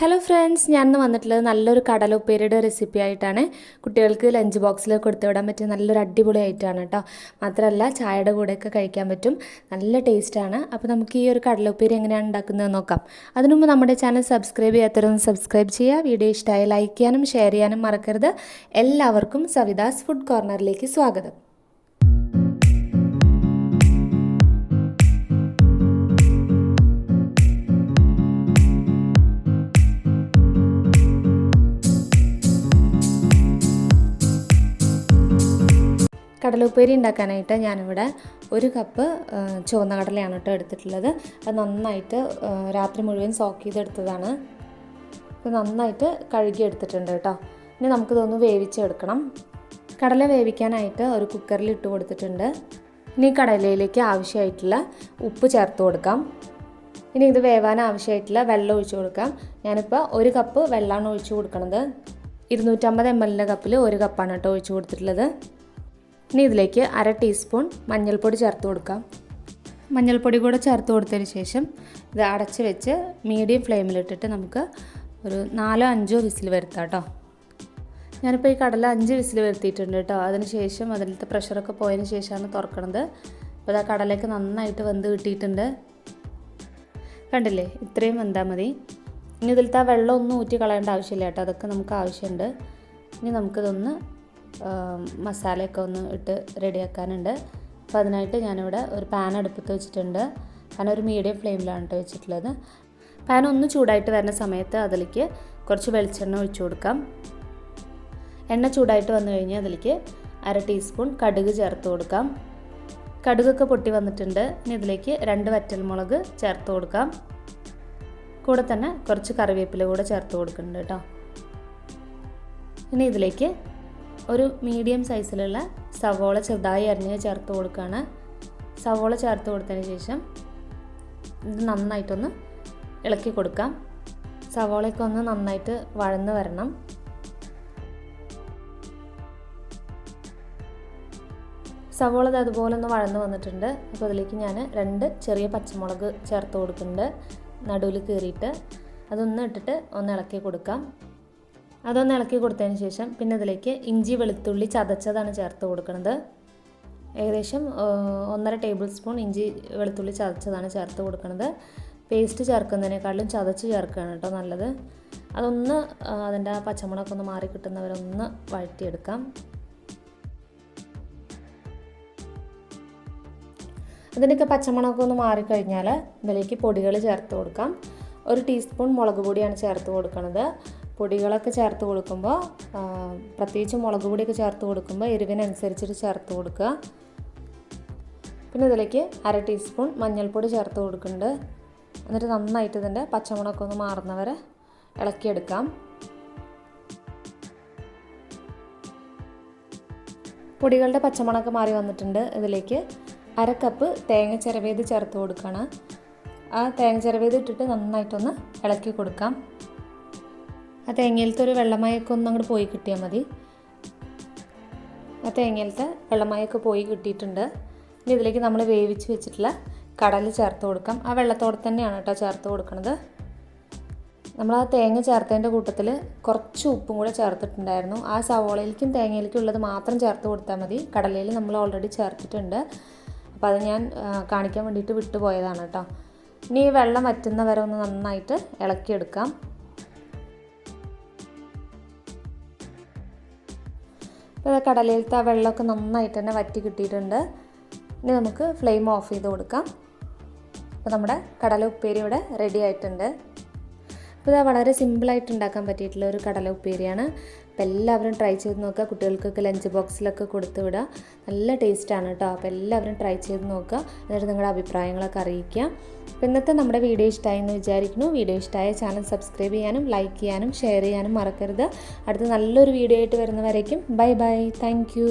Hello friends ഞാൻ ഇന്ന് വന്നിട്ടുള്ളത് നല്ലൊരു കടലുപ്പേരിയുടെ റെസിപ്പി ആയിട്ടാണ്. കുട്ടികൾക്ക് ലഞ്ച് ബോക്സിൽ കൊടുത്തു വിടാൻ പറ്റിയ നല്ലൊരു അടിപൊളി ആയിട്ടാണ് കേട്ടോ മാത്രമല്ല ചായയുടെ കൂടെയൊക്കെ കഴിക്കാൻ പറ്റും. നല്ല ടേസ്റ്റാണ് അപ്പോൾ നമുക്ക് ഈ ഒരു കടലുപ്പേരി എങ്ങനെയാണ് ഉണ്ടാക്കുന്നത് നോക്കാം. അതിനുമുമ്പ് നമ്മുടെ ചാനൽ സബ്സ്ക്രൈബ് ചെയ്യാത്തവരൊന്ന് സബ്സ്ക്രൈബ് ചെയ്യുക. വീഡിയോ ഇഷ്ടമായി ലൈക്ക് ചെയ്യാനും ഷെയർ ചെയ്യാനും മറക്കരുത്. എല്ലാവർക്കും സവിതാസ് ഫുഡ് കോർണറിലേക്ക് സ്വാഗതം. കടലുപ്പേരി ഉണ്ടാക്കാനായിട്ട് ഞാനിവിടെ ഒരു കപ്പ് ചുവന്ന കടലയാണ് കേട്ടോ എടുത്തിട്ടുള്ളത്. അത് നന്നായിട്ട് രാത്രി മുഴുവൻ സോക്ക് ചെയ്തെടുത്തതാണ്. ഇത് നന്നായിട്ട് കഴുകി എടുത്തിട്ടുണ്ട് കേട്ടോ. ഇനി നമുക്കിതൊന്ന് വേവിച്ചെടുക്കണം. കടല വേവിക്കാനായിട്ട് ഒരു കുക്കറിൽ ഇട്ട് കൊടുത്തിട്ടുണ്ട്. ഇനി കടലയിലേക്ക് ആവശ്യമായിട്ടുള്ള ഉപ്പ് ചേർത്ത് കൊടുക്കാം. ഇനി ഇത് വേവാൻ ആവശ്യമായിട്ടുള്ള വെള്ളം ഒഴിച്ചു കൊടുക്കാം. ഞാനിപ്പോൾ ഒരു കപ്പ് വെള്ളമാണ് ഒഴിച്ചു കൊടുക്കുന്നത് ഇരുന്നൂറ്റമ്പത് എം എല്ലിന്റെ കപ്പിൽ ഒരു കപ്പാണ് കേട്ടോ ഒഴിച്ചു കൊടുത്തിട്ടുള്ളത്. ഇനി ഇതിലേക്ക് അര ടീസ്പൂൺ മഞ്ഞൾപ്പൊടി ചേർത്ത് കൊടുക്കാം. മഞ്ഞൾപ്പൊടി കൂടെ ചേർത്ത് കൊടുത്തതിന് ശേഷം ഇത് അടച്ച് വെച്ച് മീഡിയം ഫ്ലെയിമിലിട്ടിട്ട് നമുക്ക് ഒരു നാലോ അഞ്ചോ വിസിൽ വരുത്താം കേട്ടോ. ഞാനിപ്പോൾ ഈ കടല അഞ്ച് വിസിൽ വരുത്തിയിട്ടുണ്ട് കേട്ടോ. അതിന് ശേഷം അതിലത്തെ പ്രഷറൊക്കെ പോയതിന് ശേഷമാണ് തുറക്കണത്. അപ്പോൾ ഇതാ കടലയൊക്കെ നന്നായിട്ട് വെന്ത് കിട്ടിയിട്ടുണ്ട്. കണ്ടില്ലേ? ഇത്രയും വെന്താൽ മതി. ഇനി ഇതിലത്തെ ആ വെള്ളം ഒന്നും ഊറ്റി കളയേണ്ട ആവശ്യമില്ല കേട്ടോ. അതൊക്കെ നമുക്ക് ആവശ്യമുണ്ട്. ഇനി നമുക്കിതൊന്ന് മസാലയൊക്കെ ഒന്ന് ഇട്ട് റെഡിയാക്കാനുണ്ട്. അപ്പോൾ അതിനായിട്ട് ഞാനിവിടെ ഒരു പാൻ അടുപ്പത്ത് വെച്ചിട്ടുണ്ട്. പാൻ ഒരു മീഡിയം ഫ്ലെയിമിലാണ് കേട്ടോ വെച്ചിട്ടുള്ളത്. പാൻ ഒന്ന് ചൂടായിട്ട് വരുന്ന സമയത്ത് അതിലേക്ക് കുറച്ച് വെളിച്ചെണ്ണ ഒഴിച്ചു കൊടുക്കാം. എണ്ണ ചൂടായിട്ട് വന്നു കഴിഞ്ഞാൽ അതിലേക്ക് അര ടീസ്പൂൺ കടുക് ചേർത്ത് കൊടുക്കാം. കടുകൊക്കെ പൊട്ടി വന്നിട്ടുണ്ട്. ഇനി ഇതിലേക്ക് രണ്ട് വറ്റൽമുളക് ചേർത്ത് കൊടുക്കാം. കൂടെ തന്നെ കുറച്ച് കറിവേപ്പില കൂടെ ചേർത്ത് കൊടുക്കുന്നുണ്ട് കേട്ടോ ഇനി ഇതിലേക്ക് ഒരു മീഡിയം സൈസിലുള്ള സവോള ചെറുതായി അരിഞ്ഞ് ചേർത്ത് കൊടുക്കുകയാണ്. സവോള ചേർത്ത് കൊടുത്തതിന് ശേഷം ഇത് നന്നായിട്ടൊന്ന് ഇളക്കി കൊടുക്കാം. സവോളയൊക്കെ ഒന്ന് നന്നായിട്ട് വഴന്ന് വരണം. സവോള ഇത് അതുപോലെ ഒന്ന് വഴന്ന് വന്നിട്ടുണ്ട്. അപ്പോൾ അതിലേക്ക് ഞാൻ രണ്ട് ചെറിയ പച്ചമുളക് ചേർത്ത് കൊടുക്കുന്നുണ്ട്. നടുവിൽ കീറിയിട്ട് അതൊന്ന് ഇട്ടിട്ട് ഒന്ന് ഇളക്കി കൊടുക്കാം. അതൊന്ന് ഇളക്കി കൊടുത്തതിന് ശേഷം പിന്നെ ഇതിലേക്ക് ഇഞ്ചി വെളുത്തുള്ളി ചതച്ചതാണ് ചേർത്ത് കൊടുക്കുന്നത് ഏകദേശം ഒന്നര ടേബിൾ സ്പൂൺ ഇഞ്ചി വെളുത്തുള്ളി ചതച്ചതാണ് ചേർത്ത് കൊടുക്കുന്നത് പേസ്റ്റ് ചേർക്കുന്നതിനേക്കാളും ചതച്ച് ചേർക്കുകയാണ് കേട്ടോ നല്ലത്. അതൊന്ന് അതിന്റെ പച്ചമുളകൊക്കെ ഒന്ന് മാറി കിട്ടുന്നവരൊന്ന് വഴറ്റിയെടുക്കാം. അതിന്റെയൊക്കെ പച്ചമുളകൊക്കെ ഒന്ന് മാറിക്കഴിഞ്ഞാൽ ഇതിലേക്ക് പൊടികൾ ചേർത്ത് കൊടുക്കാം. ഒരു ടീസ്പൂൺ മുളക് പൊടിയാണ് ചേർത്ത് കൊടുക്കുന്നത് പൊടികളൊക്കെ ചേർത്ത് കൊടുക്കുമ്പോൾ പ്രത്യേകിച്ച് മുളക് പൊടിയൊക്കെ ചേർത്ത് കൊടുക്കുമ്പോൾ എരിവിനനുസരിച്ചിട്ട് ചേർത്ത് കൊടുക്കുക. പിന്നെ ഇതിലേക്ക് അര ടീസ്പൂൺ മഞ്ഞൾപ്പൊടി ചേർത്ത് കൊടുക്കുന്നുണ്ട്. എന്നിട്ട് നന്നായിട്ട് ഇതിന്റെ പച്ചമുളകൊക്കെ ഒന്ന് മാറുന്നവരെ ഇളക്കിയെടുക്കാം. പൊടികളുടെ പച്ചമുളകൊക്കെ മാറി വന്നിട്ടുണ്ട്. ഇതിലേക്ക് അര കപ്പ് തേങ്ങ ചിരവേത് ചേർത്ത് കൊടുക്കണം ആ തേങ്ങ ചിരവേത് ഇട്ടിട്ട് നന്നായിട്ടൊന്ന് ഇളക്കി കൊടുക്കാം. ആ തേങ്ങയിലത്തെ ഒരു വെള്ളമയൊക്കെ ഒന്ന് അങ്ങോട്ട് പോയി കിട്ടിയാൽ മതി. ആ തേങ്ങയിലത്തെ വെള്ളമയൊക്കെ പോയി കിട്ടിയിട്ടുണ്ട്. ഇനി ഇതിലേക്ക് നമ്മൾ വേവിച്ച് വെച്ചിട്ടുള്ള കടൽ ചേർത്ത് കൊടുക്കാം. ആ വെള്ളത്തോടെ തന്നെയാണ് കേട്ടോ ചേർത്ത് കൊടുക്കുന്നത് നമ്മൾ ആ തേങ്ങ ചേർത്തതിന്റെ കൂട്ടത്തിൽ കുറച്ച് ഉപ്പും കൂടെ ചേർത്തിട്ടുണ്ടായിരുന്നു. ആ സവോളയിലേക്കും തേങ്ങയിലേക്കും ഉള്ളത് മാത്രം ചേർത്ത് കൊടുത്താൽ മതി. കടലയിൽ നമ്മൾ ഓൾറെഡി ചേർത്തിട്ടുണ്ട്. അപ്പോൾ അത് ഞാൻ കാണിക്കാൻ വേണ്ടിയിട്ട് വിട്ടുപോയതാണ് കേട്ടോ. ഇനി ഈ വെള്ളം വറ്റുന്ന വരെ ഒന്ന് നന്നായിട്ട് ഇളക്കിയെടുക്കാം. ഇപ്പോൾ ഇത് കടലയിലത്തെ ആ വെള്ളമൊക്കെ നന്നായിട്ട് തന്നെ വറ്റി കിട്ടിയിട്ടുണ്ട്. ഇനി നമുക്ക് ഫ്ലെയിം ഓഫ് ചെയ്ത് കൊടുക്കാം. അപ്പോൾ നമ്മുടെ കടല ഉപ്പേരി ഇവിടെ റെഡി ആയിട്ടുണ്ട്. അപ്പോൾ ഇത് വളരെ സിമ്പിളായിട്ട് ഉണ്ടാക്കാൻ പറ്റിയിട്ടുള്ള ഒരു കടല ഉപ്പേരിയാണ്. അപ്പോൾ എല്ലാവരും ട്രൈ ചെയ്ത് നോക്കുക. കുട്ടികൾക്കൊക്കെ ലഞ്ച് ബോക്സിലൊക്കെ കൊടുത്തു വിടുക. നല്ല ടേസ്റ്റാണ് കേട്ടോ. അപ്പോൾ എല്ലാവരും ട്രൈ ചെയ്ത് നോക്കുക. എന്നിട്ട് നിങ്ങളുടെ അഭിപ്രായങ്ങളൊക്കെ അറിയിക്കുക. അപ്പോൾ ഇന്നത്തെ നമ്മുടെ വീഡിയോ ഇഷ്ടമായി എന്ന് വിചാരിക്കുന്നു. വീഡിയോ ഇഷ്ടമായ ചാനൽ സബ്സ്ക്രൈബ് ചെയ്യാനും ലൈക്ക് ചെയ്യാനും ഷെയർ ചെയ്യാനും മറക്കരുത്. അടുത്ത നല്ലൊരു വീഡിയോ ആയിട്ട് വരുന്നവരേക്കും. Bye bye thank